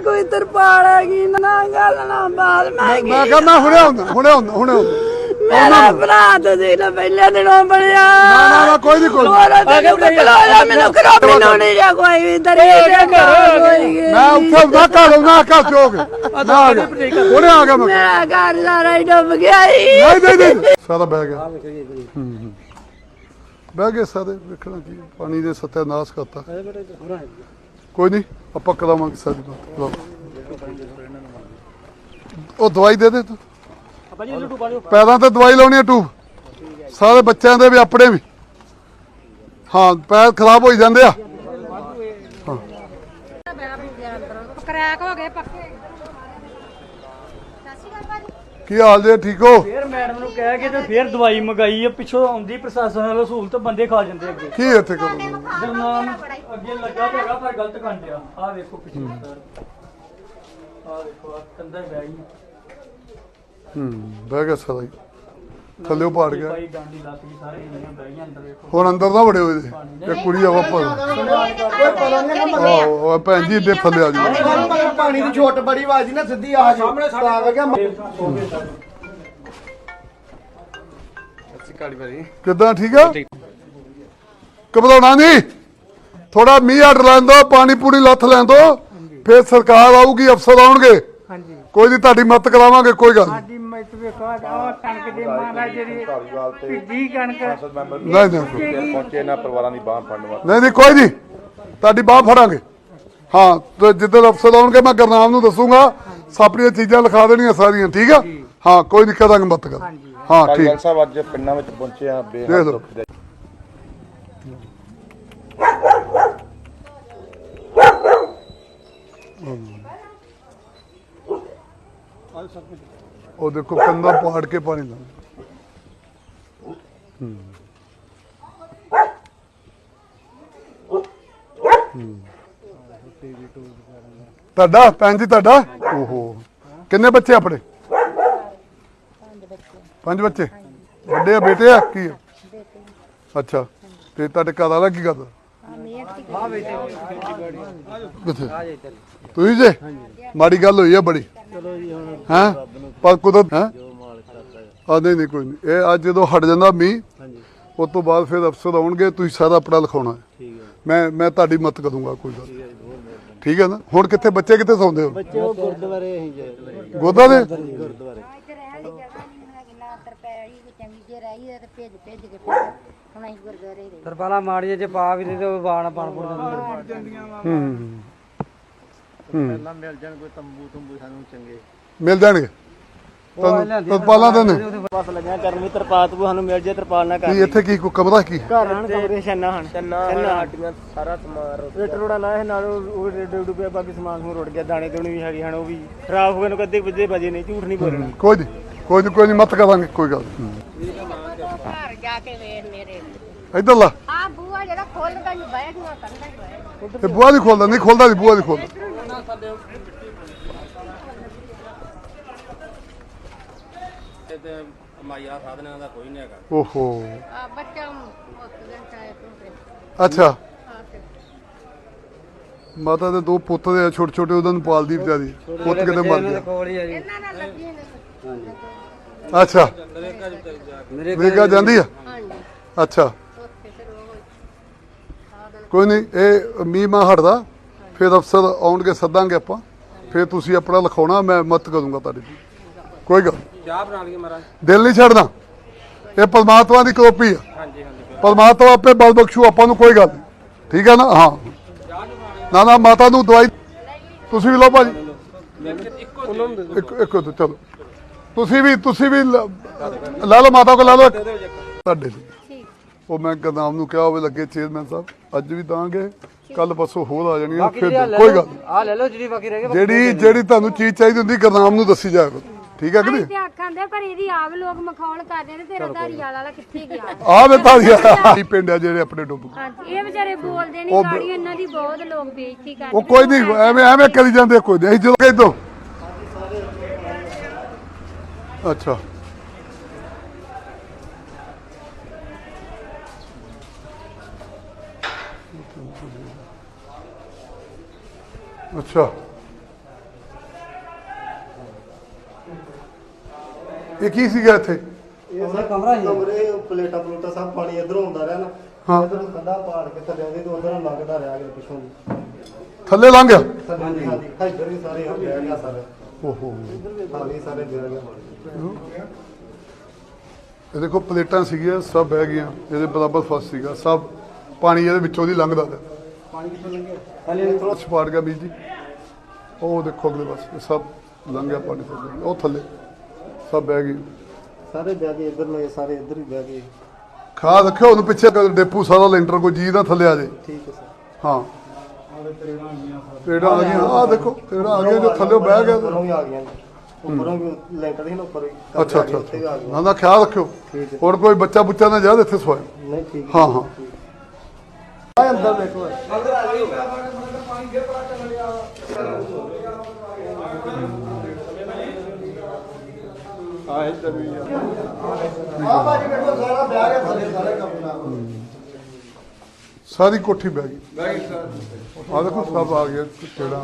ਕੋਈ ਤਰਪਾਲ ਹੈਗੀ ਨਾ ਗੱਲ ਨਾ ਬਾਤ ਮੈਂ ਮੈਂ ਕਿਹਾ ਮੈਂ ਹੁਣੇ ਆਉਂਦਾ ਹੁਣੇ ਆਉਂਦਾ ਹੁਣੇ ਆਉਂਦਾ। ਮੇਰਾ ਭਰਾ ਤੇ ਜੀ ਨਾ ਪਹਿਲੇ ਦਿਨੋਂ ਬਣਿਆ। ਨਾ ਨਾ ਨਾ ਕੋਈ ਨਹੀਂ ਕੋਈ ਨੀ। ਹੋਰ ਤੈਨੂੰ ਕਲੋਇਆ ਮੈਨੂੰ ਕਰੋ ਮੈਨੂੰ ਨਹੀਂ ਜਾ ਕੋਈ ਵੀ ਦਰੀ ਮੈਂ ਉੱਥੇ ਨਾ ਘਰ ਆਉਣਾ ਘਰ ਚੋਕ ਮੈਂ ਆ ਗਿਆ। ਹੁਣੇ ਆ ਗਿਆ ਮੈਂ। ਮੇਰਾ ਘਰ ਸਾਰਾ ਹੀ ਡੁੱਬ ਗਿਆ ਈ ਨਹੀਂ ਨਹੀਂ ਨਹੀਂ ਸਾਰਾ ਬਹਿ ਗਿਆ। ਹੂੰ, ਹੂੰ। ਬਹਿ ਗਏ ਸਾਰੇ ਵੇਖਣਾ ਕੀ। ਪਾਣੀ ਦੇ ਸਤਿਆਨਾਸ਼ ਕਰਤਾ। ਕੋਈ ਨਹੀਂ ਆਪਾਂ ਕਰਾਵਾਂਗੇ ਸਾਰੀ ਬਾਤ। ਉਹ ਦਵਾਈ ਦੇ ਦੇ ਤੂੰ। ਪੈਰਾਂ ਤੇ ਦਵਾਈ ਲਾਉਣੀ ਹੈ ਟੂ ਸਾਰੇ ਬੱਚਿਆਂ ਦੇ ਵੀ ਆਪਣੇ ਵੀ। ਹਾਂ ਪੈਰ ਖਰਾਬ ਹੋਈ ਜਾਂਦੇ ਆ। ਕਰੈਕ ਹੋ ਗਏ ਪੱਕੇ। ਕੀ ਹਾਲ ਜੇ ਠੀਕ ਹੋ? ਫੇਰ ਮੈਡਮ ਨੂੰ ਕਹਿ ਕੇ ਤੇ ਫੇਰ ਦਵਾਈ ਮੰਗਾਈ ਆ ਪਿੱਛੋਂ ਆਉਂਦੀ ਪ੍ਰਸ਼ਾਸਨ ਵੱਲੋਂ ਸਹੂਲਤ ਬੰਦੇ ਖਾ ਜਾਂਦੇ ਅੱਗੇ। ਕੀ ਇੱਥੇ ਕਰੋ ਜਰਨਾਮ ਅੱਗੇ ਲੱਗਾ ਹੈਗਾ ਪਰ ਗਲਤ ਕੰਡਿਆ ਆ ਵੇਖੋ ਪਿੱਛੇ ਆ ਵੇਖੋ ਆ ਕੰਦਾ ਬਹਿ ਗਈ ਹੂੰ ਬਹਿ ਗਿਆ ਸਾਰਾ ਹੀ ਥੱਲੇ ਪਾੜ ਗਿਆ। ਭਾਈ ਡਾਂਡੀ ਲੱਤ ਗਈ ਸਾਰੇ ਇੰਨੀਆਂ ਬਹਿ ਗਈਆਂ ਅੰਦਰ ਵੇਖੋ। ਹੁਣ ਅੰਦਰ ਨਾ ਵੜੇ ਹੋਏ ਜੇ ਇਹ ਕੁੜੀ ਆ ਵਾਪਸ। ਆਹੋ ਉਹ ਭੈਣ ਜੀ ਦੇ ਥੱਲੇ ਆ ਜੀ ਪਾਣੀ ਦੀ ਛੋਟ ਬੜੀ ਆਵਾਜ਼ ਨਾ ਸਿੱਧੀ ਆ ਸਾਹਮਣੇ ਤਾਂ ਕਰਕੇ ਕਿੱਦਾਂ ਠੀਕ ਆ? ਘਬਰਾਉਣਾ ਨਹੀਂ। ਥੋੜਾ ਮੀਂਹ ਹਟ ਲੈਣ ਦੋ ਪਾਣੀ ਪੂਰੀ ਲੱਥ ਲੈਣ ਦੋ। ਫਿਰ ਸਰਕਾਰ ਆਊਗੀ ਅਫਸਰ ਆਉਣਗੇ। ਕੋਈ ਨਹੀਂ ਤੁਹਾਡੀ ਮਦਦ ਕਰਾਵਾਂਗੇ ਕੋਈ ਗੱਲ ਨਹੀਂ। ਸਾਡੀ ਮੈਂ ਤੇ ਵੇਖੋ ਆ ਕਣਕ ਦੇ ਮਹਾਰਾਜ ਜਿਹੜੀ ਭਿੱਜੀ ਕਣਕ। ਨਹੀਂ ਨਹੀਂ। ਪਹੁੰਚੇ ਨਾ ਪਰਿਵਾਰਾਂ ਦੀ ਬਾਹ ਫੜਨ ਵਾਸਤੇ। ਨਹੀਂ ਨਹੀਂ ਕੋਈ ਨਹੀਂ। ਤੁਹਾਡੀ ਬਾਹ ਫੜਾਂਗੇ। ਹਾਂ ਤੇ ਜਿੱਦਣ ਅਫਸਰ ਆਉਣਗੇ ਮੈਂ ਗਰਨਾਮ ਨੂੰ ਦੱਸੂਗਾ। ਆਪਣੀਆਂ ਚੀਜ਼ਾਂ ਲਿਖਾ ਦੇਣੀਆਂ ਸਾਰੀਆਂ ਠੀਕ ਆ? ਹਾਂ ਕੋਈ ਨਹੀਂ ਕਰਾਂਗੇ ਮਦਦ ਕਰ। ਹਾਂ ਠੀਕ। ਕਾਲੀਵਾਲ ਸਾਹਿਬ ਅੱਜ ਪਿੰਡਾਂ ਵਿੱਚ ਪਹੁੰਚੇ ਆ ਦੇਖ ਬੇਹੱਦ ਲਓ। ਦੁੱਖ ਦੇ। ਉਹ ਦੇਖੋ ਕੰਦਾ ਪਾੜ ਕੇ ਪਾਣੀ ਲਾ ਤੁਹਾਡਾ, ਭੈਣ ਜੀ ਤੁਹਾਡਾ? ਓਹੋ। ਕਿੰਨੇ ਬੱਚੇ ਆਪਣੇ? ਪੰਜ ਬੱਚੇ? ਵੱਡੇ ਆ, ਬੇਟੇ ਆ, ਕੀ ਆ? ਅੱਛਾ। ਤੇ ਤੁਹਾਡੇ ਘਰ ਵਾਲਾ ਕੀ ਕਰਦਾ? ਕਿੱਥੇ? ਤੁਸੀਂ ਜੇ? ਮਾੜੀ ਗੱਲ ਹੋਈ ਆ ਬੜੀ। ਹੈਂ। ਪਰ ਕੁਦਰਤ ਹੈ? ਆ ਨਹੀਂ ਨਹੀਂ ਕੋਈ ਨਹੀਂ। ਇਹ ਅੱਜ ਜਦੋਂ ਹਟ ਜਾਂਦਾ ਮੀਂਹ ਉਸ ਤੋਂ ਬਾਅਦ ਫਿਰ ਅਫਸਰ ਆਉਣਗੇ ਤੁਸੀਂ ਸਾਰਾ ਆਪਣਾ ਲਿਖਾਉਣਾ ਹੈ। ਮੈਂ ਮੈਂ ਤੁਹਾਡੀ ਮਦਦ ਕਰੂੰਗਾ ਕੋਈ ਗੱਲ ਨਹੀਂ। ਠੀਕ ਹੈ ਨਾ? ਹੁਣ ਕਿੱਥੇ ਬੱਚੇ ਕਿੱਥੇ ਸੌਂਦੇ ਹੋ? ਬੱਚੇ ਉਹ ਗੁਰਦੁਆਰੇ ਹੀ ਗਏ ਗੋਦਾ ਦੇ ਗੁਰਦੁਆਰੇ? ਇੱਥੇ ਰਹਿਣ ਦੀ ਜਗ੍ਹਾ ਨਹੀਂ ਹੈਗੀ ਨਾ ਤਰਪੈੜੀ ਵੀ ਚੰਗੀ ਜੇ ਰਹੀ ਹੈ ਤੇ ਭੇਜ ਭੇਜ ਕੇ ਫਿਰ ਹੁਣ ਅਸੀਂ ਗੁਰਦੁਆਰੇ ਹੀ ਰਹੇ ਤਰਪਾਲਾ ਮਾੜੀ ਜੇ ਪਾ ਵੀ ਦੇ ਤੇ ਉਹ ਬਾਣ ਪਾਣ ਪੁੜ ਜਾਂਦੇ ਹੂੰ। ਪਹਿਲਾਂ ਮਿਲ ਜਾਣ ਕੋਈ ਤੰਬੂ ਤੰਬੂ ਸਾਨੂੰ ਚੰਗੇ। ਮਿਲ ਜਾਣਗੇ। ਤੁਹਾਨੂੰ ਤਰਪਾਲਾਂ ਦੇ ਨੇ। ਬਸ ਲੱਗਿਆ ਕਰਨ ਵੀ ਤਰਪਾਲ ਤੂੰ ਸਾਨੂੰ ਮਿਲ ਜੇ ਤਰਪਾਲ ਨਾ ਕਰ। ਕੀ ਇੱਥੇ ਕੀ ਕੋਈ ਕਮਰਾ ਕੀ? ਘਰ ਹਨ ਕਮਰੇ ਛੰਨਾ ਹਨ। ਛੰਨਾ ਸਾਡੀਆਂ ਸਾਰਾ ਸਮਾਨ ਰੇਟ ਰੋੜਾ ਲਾਇਆ ਨਾਲ ਉਹ ਉਹ ਡੇਢ ਡੁੱਬਿਆ ਬਾਕੀ ਸਮਾਨ ਸਮੂਨ ਰੁੜ ਗਿਆ ਦਾਣੇ ਦੂਣੇ ਵੀ ਹੈਗੇ ਹਨ ਉਹ ਵੀ ਖਰਾਬ ਹੋ ਗਏ ਨੂੰ ਕਦੇ ਵੱਜੇ ਵਜੇ ਨਹੀਂ ਝੂਠ ਨਹੀਂ ਬੋਲਣਾ। ਕੋਈ ਨਹੀਂ ਕੋਈ ਨਹੀਂ ਕੋਈ ਨਹੀਂ ਮਤ ਕਰਾਂਗੇ ਕੋਈ ਗੱਲ ਘਰ ਜਾ ਕੇ ਵੇਖ ਮੇਰੇ। ਇੱਧਰ ਲਾ। ਆ ਬੂਆ ਜਿਹੜਾ ਖੋਲਦਾ ਨਹੀਂ ਬੈਠਣਾ ਬੈਠ ਇਹ ਬੂਆ ਨਹੀਂ ਖੋਲਦਾ ਨਹੀਂ ਖੋਲਦਾ ਨਹੀਂ ਬੂਆ ਨਹੀਂ ਖੋਲਦਾ। ਮਾਇਆ ਸਾਧਨਾਂ ਦਾ ਕੋਈ ਨਹੀਂ ਹੈਗਾ। ਓਹੋ। ਆ ਬੱਚਾ ਮੁੱਕ ਗਿਆ ਚਾਹੇ ਤੂੰ ਅੱਛਾ। ਮਾਤਾ ਦੇ ਦੋ ਪੁੱਤ ਦੇ ਛੋਟੇ ਛੋਟੇ ਉਹਨਾਂ ਨੂੰ ਪਾਲਦੀ ਵਿਚਾਰੀ। ਪੁੱਤ ਕਿਤੇ ਮਰ ਗਿਆ। ਕੋਲ ਹੀ ਆ ਜੀ। ਇਹਨਾਂ ਨਾਲ ਲੱਗੀ ਨੇ ਅੱਛਾ। ਅਮਰੀਕਾ ਜਾਂਦੀ ਆ? ਹਾਂਜੀ। ਅੱਛਾ। ਉੱਥੇ ਫਿਰ ਉਹ ਕੋਈ ਨਹੀਂ ਇਹ ਮੀਂਹ ਮਾ ਹਟਦਾ। ਫਿਰ ਅਫਸਰ ਆਉਣਗੇ ਸੱਦਾਂਗੇ ਆਪਾਂ। ਫਿਰ ਤੁਸੀਂ ਆਪਣਾ ਲਿਖਾਉਣਾ ਮੈਂ ਮਤ ਕਰੂੰਗਾ ਤੁਹਾਡੀ ਕੋਈ ਗੱਲ ਚਾਹ ਬਣਾ ਲਈਏ ਮਹਾਰਾਜ। ਦਿਲ ਨਹੀਂ ਛੱਡਣਾ। ਇਹ ਪਰਮਾਤਮਾ ਦੀ ਕਰੋਪੀ ਆ। ਹਾਂਜੀ ਹਾਂਜੀ ਪਰਮਾਤਮਾ ਆਪੇ ਬਲ ਬਖਸ਼ੂ ਆਪਾਂ ਨੂੰ ਕੋਈ ਗੱਲ ਨਹੀਂ। ਠੀਕ ਹੈ ਨਾ? ਹਾਂ। ਨਾ ਨਾ ਮਾਤਾ ਨੂੰ ਦਵਾਈ ਤੁਸੀਂ ਵੀ ਲਓ ਭਾਜੀ। ਇੱਕ ਇੱਕ ਚਲੋ। ਤੁਸੀਂ ਵੀ ਤੁਸੀਂ ਵੀ ਲ- ਲੈ ਲਓ ਮਾਤਾ ਕੋ ਲੈ ਲਓ। ਇੱਕ। ਤੁਹਾਡੇ ਲਈ ਉਹ ਮੈਂ ਗਦਾਮ ਨੂੰ ਕਿਹਾ ਹੋਵੇ ਲੱਗੇ ਚੇਅਰਮੈਨ ਸਾਹਿਬ ਅੱਜ ਵੀ ਦਾਂਗੇ ਕੱਲ ਪਰਸੋਂ ਹੋਰ ਆ ਜਾਣੀਆਂ ਫਿਰ ਕੋਈ ਗੱਲ। ਆ ਲੈ ਲਓ ਜਿਹੜੀ ਬਾਕੀ ਰਹਿ ਗਈ ਜਿਹੜੀ ਜਿਹੜੀ ਤੁਹਾਨੂੰ ਚੀਜ਼ ਚਾਹੀਦੀ ਹੁੰਦੀ ਗਰਨਾਮ ਨੂੰ ਦੱਸੀ ਜਾਇਆ ਕਰੋ। ਠੀਕ ਹੈ ਕਿ ਨਹੀਂ? ਤੇ ਆਖਾਂ ਦੇ ਪਰ ਇਹਦੀ ਆਪ ਲੋਕ ਮਖੌਲ ਕਰਦੇ ਨੇ ਤੇਰਾ ਧਾਰੀਵਾਲ ਵਾਲਾ ਕਿੱਥੇ ਗਿਆ? ਆ ਵੇ ਤਾਰੀਆ ਇਹ ਪਿੰਡ ਆ ਜਿਹੜੇ ਆਪਣੇ ਡੁੱਬ ਗਏ। ਹਾਂਜੀ ਇਹ ਵਿਚਾਰੇ ਬੋਲਦੇ ਨਹੀਂ ਗਾੜੀ ਇਹਨਾਂ ਦੀ ਬਹੁਤ ਲੋਕ ਬੇਇੱਜ਼ਤੀ ਕਰਦੇ ਉਹ ਕੋਈ ਨਹੀਂ ਐਵੇਂ ਐਵੇਂ ਕਰੀ ਜਾਂਦੇ ਕੋਈ ਨਹੀਂ ਜਦੋਂ ਕਹਿ ਦੋ ਅੱਛਾ। ਅੱਛਾ। ਇਹ ਕੀ ਸੀਗਾ ਇੱਥੇ? ਇਹ ਸਾਰਾ ਕਮਰਾ ਹੀ ਕਮਰੇ ਪਲੇਟਾ ਪਲੂਟਾ ਸਭ ਪਾਣੀ ਇਧਰੋਂ ਆਉਂਦਾ ਰਿਹਾ ਨਾ ਹਾਂ। ਇਧਰੋਂ ਕੰਧਾ ਪਾੜ ਕੇ ਥੱਲੇ ਆਉਂਦੀ ਤੇ ਉਧਰੋਂ ਲੰਘਦਾ ਰਿਹਾ ਅਗਲੇ ਪਿੱਛੋਂ ਥੱਲੇ ਲੰਘ ਗਿਆ? ਹਾਂਜੀ। ਹਾਂਜੀ। ਇੱਧਰ ਵੀ ਸਾਰੇ ਹੋ ਗਿਆ ਸਾਰੇ। ਓਹੋ। ਇਧਰ ਵੀ ਸਾਰੇ ਸਾਰੇ ਗਿਰ ਗਿਆ ਇਹ ਦੇਖੋ ਪਲੇਟਾਂ ਸੀਗੀਆਂ ਸਭ ਬਹਿ ਗਈਆਂ। ਇਹਦੇ ਬਰਾਬਰ ਫਸ ਸੀਗਾ ਸਭ ਪਾਣੀ ਇਹਦੇ ਵਿੱਚੋਂ ਦੀ ਲੰਘਦਾ ਪਿਆ ਪਾਣੀ ਕਿੱਥੋਂ ਲੰਘਿਆ? ਹਲੇ ਥੋੜਾ ਛਪਾੜ ਗਿਆ ਵੀਰ ਜੀ ਉਹ ਦੇਖੋ ਅਗਲੇ ਪਾਸੇ ਸਭ ਲੰਘ ਗਿਆ ਪਾਣੀ ਥੱਲੇ ਉਹ ਥੱਲੇ ਸਭ ਬਹਿ ਗਏ। ਸਾਰੇ ਬਹਿ ਗਏ ਇਧਰ ਨੂੰ ਇਹ ਸਾਰੇ ਇਧਰ ਹੀ ਬਹਿ ਗਏ। ਖਾ ਰੱਖਿਓ ਉਹਨੂੰ ਪਿੱਛੇ ਕਰ ਡੇਪੂ ਸਾਰਾ ਲੈਂਟਰ ਕੋਈ ਜੀ ਨਾ ਥੱਲੇ ਆ ਜਾਏ। ਠੀਕ ਹੈ ਸਰ। ਹਾਂ। ਆ ਗਿਆ ਆ ਦੇਖੋ ਤੇੜਾ ਆ ਗਿਆ ਜੋ ਥੱਲੇ ਬਹਿ ਗਿਆ ਉੱਪਰੋਂ ਵੀ ਆ ਗਈਆਂ ਉੱਪਰੋਂ ਵੀ ਲੈਂਟਰ ਸੀ ਨਾ ਉੱਪਰ ਵੀ ਅੱਛਾ ਅੱਛਾ ਨਾ ਨਾ ਖਿਆਲ ਰੱਖਿਓ। ਠੀਕ ਹੈ। ਹੋਰ ਕੋਈ ਬੱਚਾ ਬੁੱਚਾ ਨਾ ਜਾਦ ਇੱਥੇ ਸੋਏ ਨਹੀਂ ਠੀਕ ਹਾਂ। ਹਾਂ। ਆ ਅੰਦਰ ਦੇਖੋ। ਆ ਬਾਜੀ ਬੈਠੋ ਸਾਰਾ ਬਹਿ ਗਿਆ ਥੱਲੇ ਸਾਰੇ ਕੰਮ ਨਾਲ। ਸਾਰੀ ਕੋਠੀ ਬਹਿ ਗਈ। ਆ ਦੇਖੋ ਸਭ ਆ ਗਿਆ ਗਿਆ।